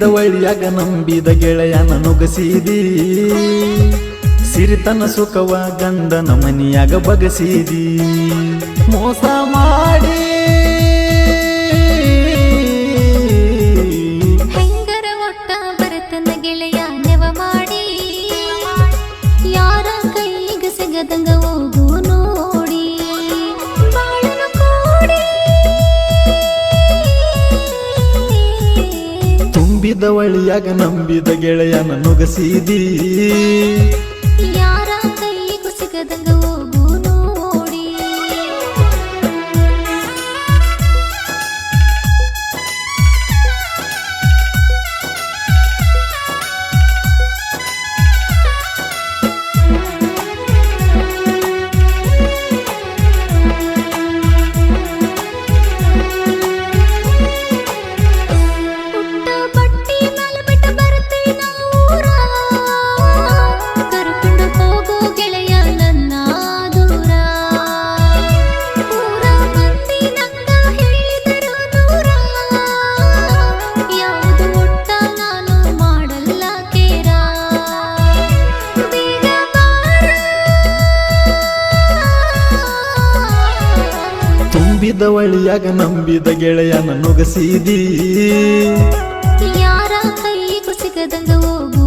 ತುಂಬಿದ ಒಳ್ಳಿಯಾಗ ನಂಬಿದ ಗೆಳೆಯನ ನುಗಸಿದಿ ಸಿರಿತನ ಸುಖವ ಗಂಡನ ಮನಿಯಾಗ ಬಗಸಿದಿ ಮೋಸ ಮಾಡಿ. ಗೆಳೆಯ ನೆವ ಮಾಡಿ. ಯಾರ ಕೈಗೆ ಸಿಗದಂಗ ತುಂಬಿದ ಒಳಿಯಾಗ ನಂಬಿದ ಗೆಳೆಯನ ನುಗಸಿದಿ. ತುಂಬಿದ ಒಳ್ಳಿಯಾಗ ನಂಬಿದ ಗೆಳೆಯನ ನುಗಸಿದಿ ಯಾರ ಕೈಗೂ ಸಿಗದಂಗ ಹೋಗು.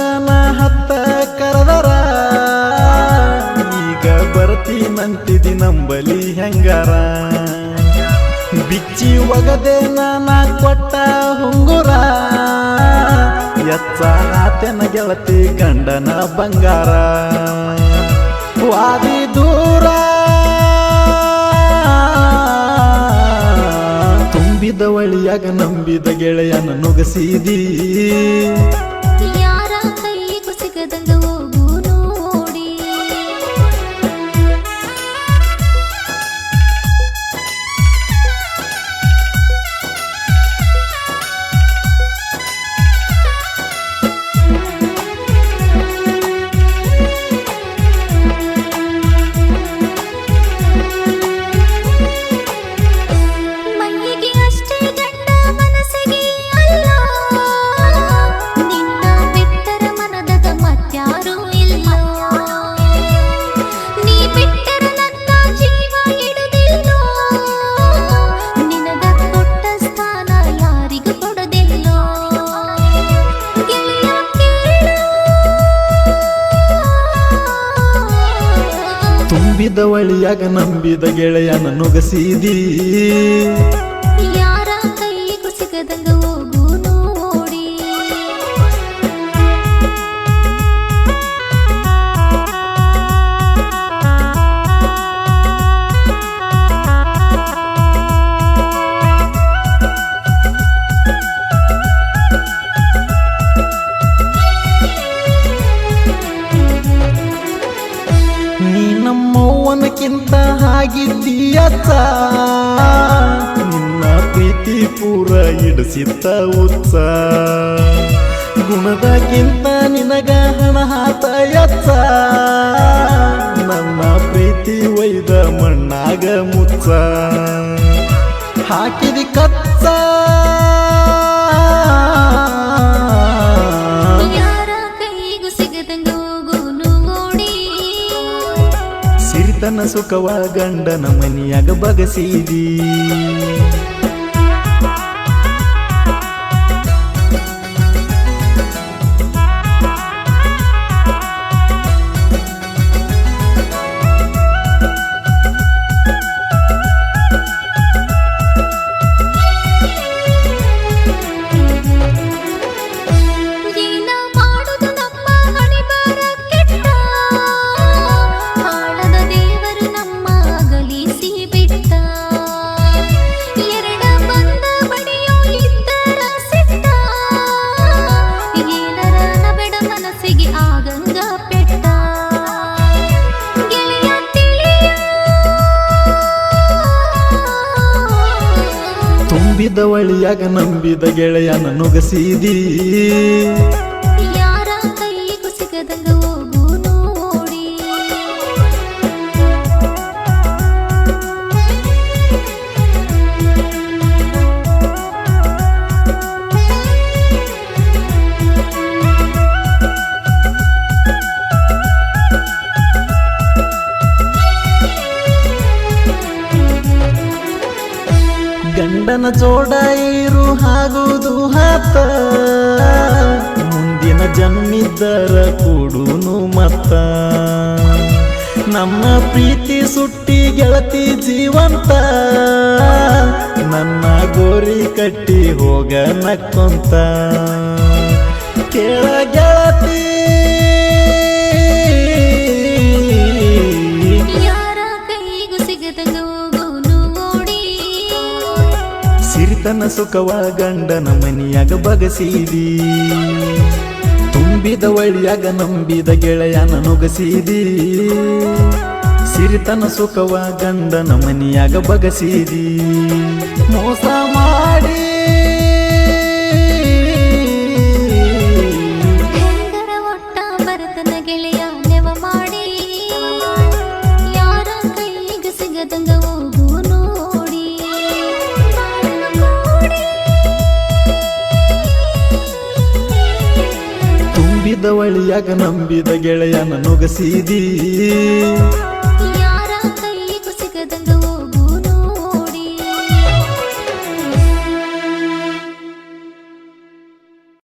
ಬರಲಿಲ್ಲ ಹತ್ತ ಕರೆದರ. ಈಗ ಬರ್ತೀನಂತಿದಿ ನಂಬಲಿ ಹೆಂಗಾರ. ಬಿಚ್ಚಿ ಒಗದೆ ನಾನ ಕೊಟ್ಟ ಹುಂಗುರ. ಎಚ್ಚ ಆತನ ಗೆಳತಿ ಗಂಡನ ಬಂಗಾರ. ವಾದಿ ದೂರ. ತುಂಬಿದ ಒಳಿಯಾಗ ನಂಬಿದ ಗೆಳೆಯನ ನುಗಸಿದಿ ಒಳಿಯಾಗ ನಂಬಿದ ಗೆಳೆಯನ ನುಗಸಿದಿ ನಮ್ಮವ್ವನಕ್ಕಿಂತ ಆಗಿದ್ದೀಯತ್ತ ನಿನ್ನ ಪ್ರೀತಿ ಪೂರ ಇಡಿಸಿತ್ತ ಉತ್ಸ ಗುಣದಕ್ಕಿಂತ ನಿನಗ ಹಣ ಹಾತ ಎಚ್ಚ ನನ್ನ ಪ್ರೀತಿ ಒಯ್ದ ಮಣ್ಣಾಗ ಮುಚ್ಚ. ಹಾಕಿದಿ ಕಚ್ಚ. ಯಾರ ಕೈಗೂ ಸಿಗದಂಗ ಸಿರಿತನ ಸುಖವ ಗಂಡನ ಮನಿಯಾಗ ಬಗಸಿದಿ. ಒಳಿಯಾಗ ನಂಬಿದ ಗೆಳೆಯನ ನುಗಸಿದಿ ಗಂಡನ ಜೋಡ ಇರು ಆಗುವುದು ಹತ್ತ ಮುಂದಿನ ಜನ್ಮಿದ್ದರ ಕೂಡುನು ಮತ್ತ. ನಮ್ಮ ಪ್ರೀತಿ ಸುಟ್ಟಿ ಗೆಳತಿ ಜೀವಂತ. ನನ್ನ ಗೋರಿ ಕಟ್ಟಿ ಹೋಗ ನಕ್ಕೊಂತ ಕೇಳ ಗೆಳತಿ ಸಿರಿತನ ಸುಖವ, ಗಂಡನ ಮನಿಯಾಗ ಬಗಸಿದಿ. ತುಂಬಿದ ಒಳಿಯಾಗ ನಂಬಿದ ಗೆಳೆಯನ ನುಗಸಿದಿ. ಸಿರಿತನ ಸುಖವ, ಗಂಡನ ಮನಿಯಾಗ ಬಗಸಿದಿ. ಮೋಸ ಮಾಡಿ. ಒಟ್ಟ ಬರತನ ಗೆಳೆಯ ತುಂಬಿದ ಒಳಿಯಾಗ ನಂಬಿದ ಗೆಳೆಯನ ನುಗಸಿದಿ.